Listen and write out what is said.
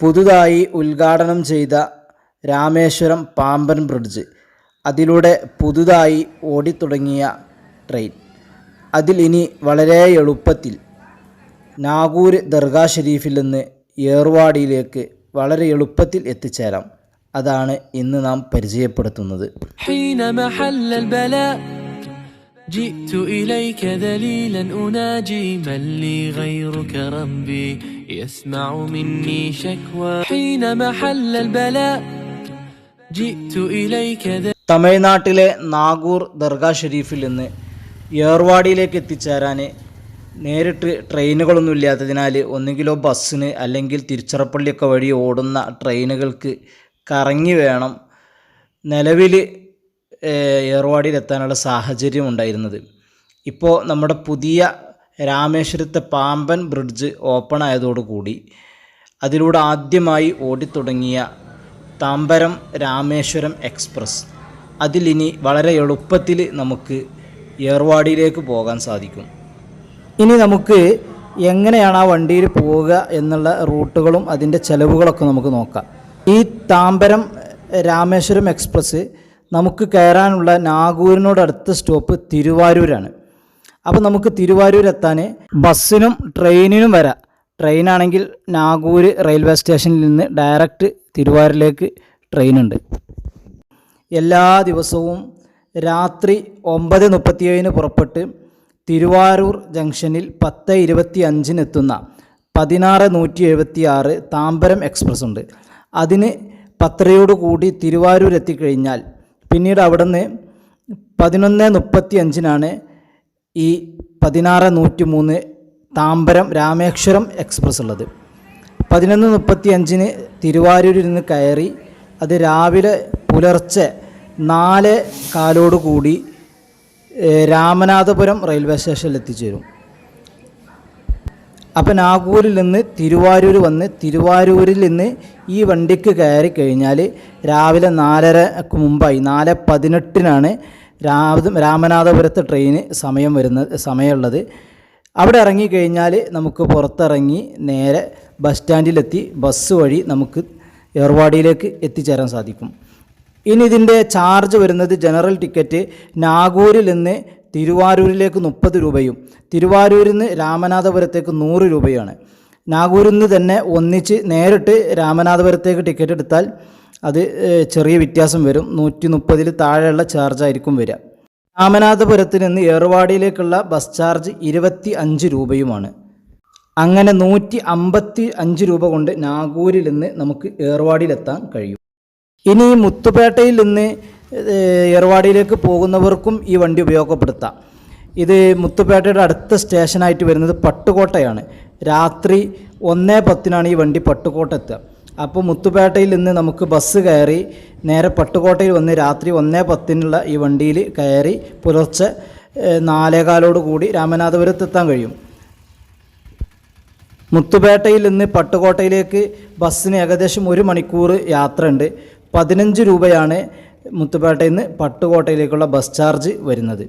പുതുതായി ഉദ്ഘാടനം ചെയ്ത രാമേശ്വരം പാമ്പൻ ബ്രിഡ്ജ് അതിലൂടെ പുതുതായി ഓടിത്തുടങ്ങിയ ട്രെയിൻ അതിൽ ഇനി വളരെ എളുപ്പത്തിൽ നാഗൂർ ദർഗാ ഷെരീഫിൽ നിന്ന് ഏർവാടിയിലേക്ക് വളരെ എളുപ്പത്തിൽ എത്തിച്ചേരാം അതാണ് ഇന്ന് നാം പരിചയപ്പെടുത്തുന്നത് حين محل البلاء جئت إليك ذليلا أناجي من لي غيرك ربي يسمع مني شكوى حين محل البلاء جئت إليك ذليلا തമിഴ്നാട്ടിലെ നാഗൂർ ദർഗാ ഷെരീഫിൽ നിന്ന് ഏർവാടിയിലേക്ക് എത്തിച്ചേരാൻ നേരിട്ട് ട്രെയിനുകളൊന്നും ഇല്ലാത്തതിനാൽ ഒന്നുകിലോ ബസ്സിന് അല്ലെങ്കിൽ തിരുച്ചിറപ്പള്ളിയൊക്കെ വഴി ഓടുന്ന ട്രെയിനുകൾക്ക് കറങ്ങി വേണം നിലവിൽ ഏർവാടിയിലെത്താനുള്ള സാഹചര്യം ഉണ്ടായിരുന്നത് ഇപ്പോൾ നമ്മുടെ പുതിയ രാമേശ്വരത്തെ പാമ്പൻ ബ്രിഡ്ജ് ഓപ്പൺ ആയതോടുകൂടി അതിലൂടെ ആദ്യമായി ഓടിത്തുടങ്ങിയ താമ്പരം രാമേശ്വരം എക്സ്പ്രസ് അതിലിനി വളരെ എളുപ്പത്തിൽ നമുക്ക് ഏർവാടിയിലേക്ക് പോകാൻ സാധിക്കും. ഇനി നമുക്ക് എങ്ങനെയാണ് ആ വണ്ടിയിൽ പോവുക എന്നുള്ള റൂട്ടുകളും അതിന്റെ ചെലവുകളൊക്കെ നമുക്ക് നോക്കാം. ഈ താമ്പരം രാമേശ്വരം എക്സ്പ്രസ് നമുക്ക് കയറാനുള്ള നാഗൂരിനോടടുത്ത സ്റ്റോപ്പ് തിരുവാരൂരാണ്. അപ്പോൾ നമുക്ക് തിരുവാരൂർ എത്താൻ ബസ്സിനും ട്രെയിനിനും വരാം. ട്രെയിനാണെങ്കിൽ നാഗൂർ റെയിൽവേ സ്റ്റേഷനിൽ നിന്ന് ഡയറക്റ്റ് തിരുവാരൂരിലേക്ക് ട്രെയിനുണ്ട്. എല്ലാ ദിവസവും രാത്രി ഒമ്പത് മുപ്പത്തിയേഴിന് പുറപ്പെട്ട് തിരുവാരൂർ ജംഗ്ഷനിൽ പത്ത് ഇരുപത്തി അഞ്ചിനെത്തുന്ന പതിനാറ് നൂറ്റി എഴുപത്തി ആറ് താമ്പരം എക്സ്പ്രസ് ഉണ്ട്. അതിന് പത്രയോട് കൂടി തിരുവാരൂർ എത്തിക്കഴിഞ്ഞാൽ പിന്നീട് അവിടുന്ന് പതിനൊന്ന് മുപ്പത്തി അഞ്ചിനാണ് ഈ പതിനാറ് നൂറ്റി മൂന്ന് താമ്പരം രാമേശ്വരം എക്സ്പ്രസ് ഉള്ളത്. പതിനൊന്ന് മുപ്പത്തി അഞ്ചിന് തിരുവാരൂരിൽ നിന്ന് കയറി അത് രാവിലെ പുലർച്ചെ നാല് കാലോടുകൂടി രാമനാഥപുരം റെയിൽവേ സ്റ്റേഷനിൽ എത്തിച്ചേരും അപ്പം നാഗൂരിൽ നിന്ന് തിരുവാരൂർ വന്ന് തിരുവാരൂരിൽ നിന്ന് ഈ വണ്ടിക്ക് കയറി കഴിഞ്ഞാൽ രാവിലെ നാലരക്ക് മുമ്പായി നാല് പതിനെട്ടിനാണ് രാമ രാമനാഥപുരത്ത് ട്രെയിന് സമയം വരുന്ന സമയമുള്ളത്. അവിടെ ഇറങ്ങിക്കഴിഞ്ഞാൽ നമുക്ക് പുറത്തിറങ്ങി നേരെ ബസ് സ്റ്റാൻഡിലെത്തി ബസ് വഴി നമുക്ക് ഏർവാടിയിലേക്ക് എത്തിച്ചേരാൻ സാധിക്കും. ഇനി ഇതിന്റെ ചാർജ് വരുന്നത് ജനറൽ ടിക്കറ്റ് നാഗൂരിൽ നിന്ന് തിരുവാരൂരിലേക്ക് മുപ്പത് രൂപയും തിരുവാരൂരിൽ നിന്ന് രാമനാഥപുരത്തേക്ക് നൂറ് രൂപയാണ് നാഗൂരിൽ നിന്ന് തന്നെ ഒന്നിച്ച് നേരിട്ട് രാമനാഥപുരത്തേക്ക് ടിക്കറ്റ് എടുത്താൽ അത് ചെറിയ വ്യത്യാസം വരും. നൂറ്റി മുപ്പതിൽ താഴെയുള്ള ചാർജായിരിക്കും വരിക. രാമനാഥപുരത്ത് നിന്ന് ഏർവാടിയിലേക്കുള്ള ബസ് ചാർജ് ഇരുപത്തി അഞ്ച് രൂപയുമാണ്. അങ്ങനെ നൂറ്റി അമ്പത്തി അഞ്ച് രൂപ കൊണ്ട് നാഗൂരിൽ നിന്ന് നമുക്ക് ഏർവാടിയിലെത്താൻ കഴിയും. ഇനി മുത്തുപേട്ടയിൽ നിന്ന് ഏർവാടിയിലേക്ക് പോകുന്നവർക്കും ഈ വണ്ടി ഉപയോഗപ്പെടുത്താം. ഇത് മുത്തുപേട്ടയുടെ അടുത്ത സ്റ്റേഷനായിട്ട് വരുന്നത് പട്ടുകോട്ടയാണ്. രാത്രി ഒന്നേ പത്തിനാണ് ഈ വണ്ടി പട്ടുകോട്ട എത്തുക അപ്പോൾ മുത്തുപേട്ടയിൽ നിന്ന് നമുക്ക് ബസ് കയറി നേരെ പട്ടുകോട്ടയിൽ വന്ന് രാത്രി ഒന്നേ പത്തിനുള്ള ഈ വണ്ടിയിൽ കയറി പുലർച്ചെ നാലേകാലോട് കൂടി രാമനാഥപുരത്ത് എത്താൻ കഴിയും. മുത്തുപേട്ടയിൽ നിന്ന് പട്ടുകോട്ടയിലേക്ക് ബസ്സിന് ഏകദേശം ഒരു മണിക്കൂർ യാത്രയുണ്ട്. പതിനഞ്ച് രൂപയാണ് മുത്തുപേട്ടയിൽ നിന്ന് പട്ടുകോട്ടയിലേക്കുള്ള ബസ് ചാർജ് വരുന്നത്.